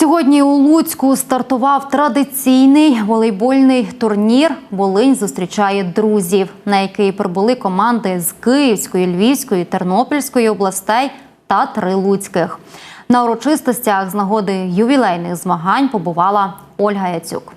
Сьогодні у Луцьку стартував традиційний волейбольний турнір Волинь зустрічає друзів, на який прибули команди з Київської, Львівської, Тернопільської областей та три луцьких. На урочистостях з нагоди ювілейних змагань побувала Ольга Яцюк.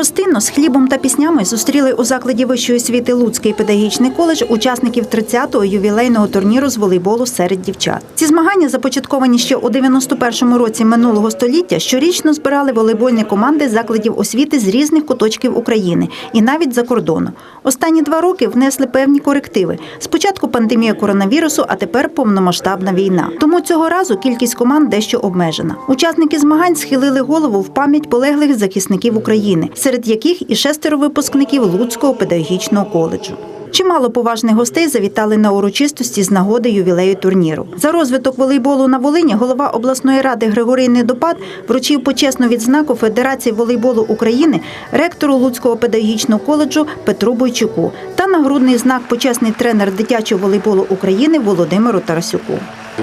Гостинно з хлібом та піснями зустріли у закладі вищої освіти Луцький педагогічний коледж учасників 30-го ювілейного турніру з волейболу серед дівчат. Ці змагання, започатковані ще у 91-му році минулого століття, щорічно збирали волейбольні команди закладів освіти з різних куточків України і навіть за кордону. Останні два роки внесли певні корективи. Спочатку пандемія коронавірусу, а тепер повномасштабна війна. Тому цього разу кількість команд дещо обмежена. Учасники змагань схилили голову в пам'ять полеглих захисників України, серед яких і шестеро випускників Луцького педагогічного коледжу. Чимало поважних гостей завітали на урочистості з нагоди ювілею турніру. За розвиток волейболу на Волині голова обласної ради Григорій Недопад вручив почесну відзнаку Федерації волейболу України ректору Луцького педагогічного коледжу Петру Бойчуку та нагрудний знак почесний тренер дитячого волейболу України Володимиру Тарасюку.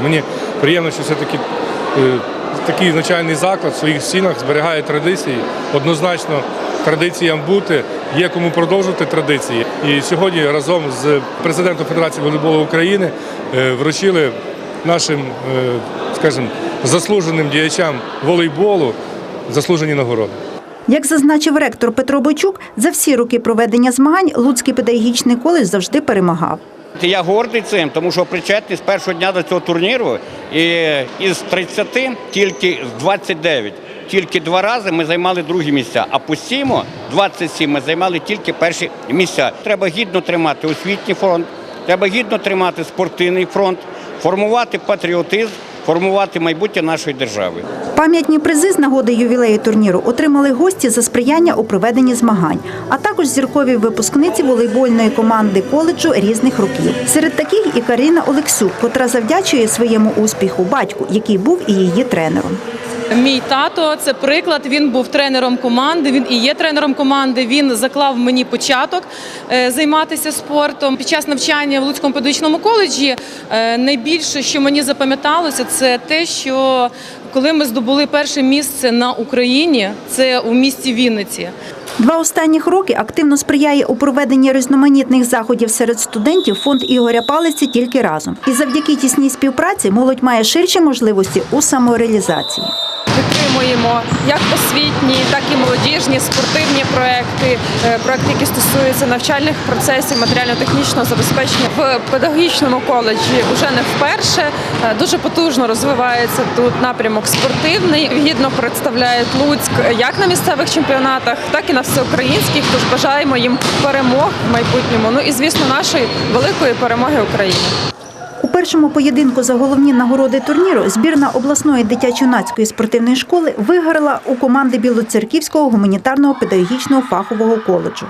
Мені приємно, що все-таки е, такий навчальний заклад в своїх стінах зберігає традиції. Однозначно традиціям бути, є кому продовжувати традиції. І сьогодні разом з президентом Федерації волейболу України е, вручили нашим, е, скажімо, заслуженим діячам волейболу заслужені нагороди. Як зазначив ректор Петро Бойчук, за всі роки проведення змагань Луцький педагогічний коледж завжди перемагав. Я гордий цим, тому що причетний з першого дня до цього турніру і із 30 тільки з 29. Тільки два рази ми займали другі місця, а постійно 27 ми займали тільки перші місця. Треба гідно тримати освітній фронт, треба гідно тримати спортивний фронт, формувати патріотизм, формувати майбутнє нашої держави. Пам'ятні призи з нагоди ювілею турніру отримали гості за сприяння у проведенні змагань, а також зіркові випускниці волейбольної команди коледжу різних років. Серед таких і Каріна Олексюк, котра завдячує своєму успіху батьку, який був і її тренером. Мій тато це приклад. Він був тренером команди. Він і є тренером команди. Він заклав мені початок е, займатися спортом. Під час навчання в Луцькому педагогічному коледжі е, найбільше, що мені запам'яталося, це те, що коли ми здобули перше місце на Україні, це у місті Вінниці. Два останніх роки активно сприяє у проведенні різноманітних заходів серед студентів фонд Ігоря Палиці тільки разом. І завдяки тісній співпраці молодь має ширші можливості у самореалізації. Підтримуємо як освітні, так і молодіжні, спортивні проекти, е, проекти, які стосуються навчальних процесів, матеріально-технічного забезпечення в педагогічному коледжі. Вже не вперше Е, дуже потужно розвивається тут напрямок спортивний. Гідно представляють Луцьк як на місцевих чемпіонатах, так і на всеукраїнських. Тож бажаємо їм перемог в майбутньому. Ну і звісно, нашої великої перемоги України. Першому поєдинку за головні нагороди турніру збірна обласної дитячо-юнацької спортивної школи виграла у команди Білоцерківського гуманітарного педагогічного фахового коледжу.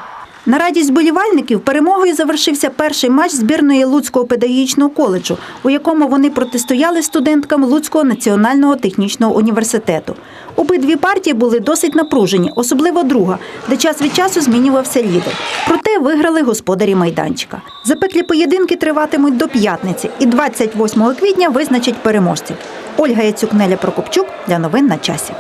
На радість болівальників перемогою завершився перший матч збірної Луцького педагогічного коледжу, у якому вони протистояли студенткам Луцького національного технічного університету. Обидві партії були досить напружені, особливо друга, де час від часу змінювався лідер. Проте виграли господарі майданчика. Запеклі поєдинки триватимуть до п'ятниці, і 28 квітня визначать переможців. Ольга Яцюк, Неля Прокопчук для новин на часі.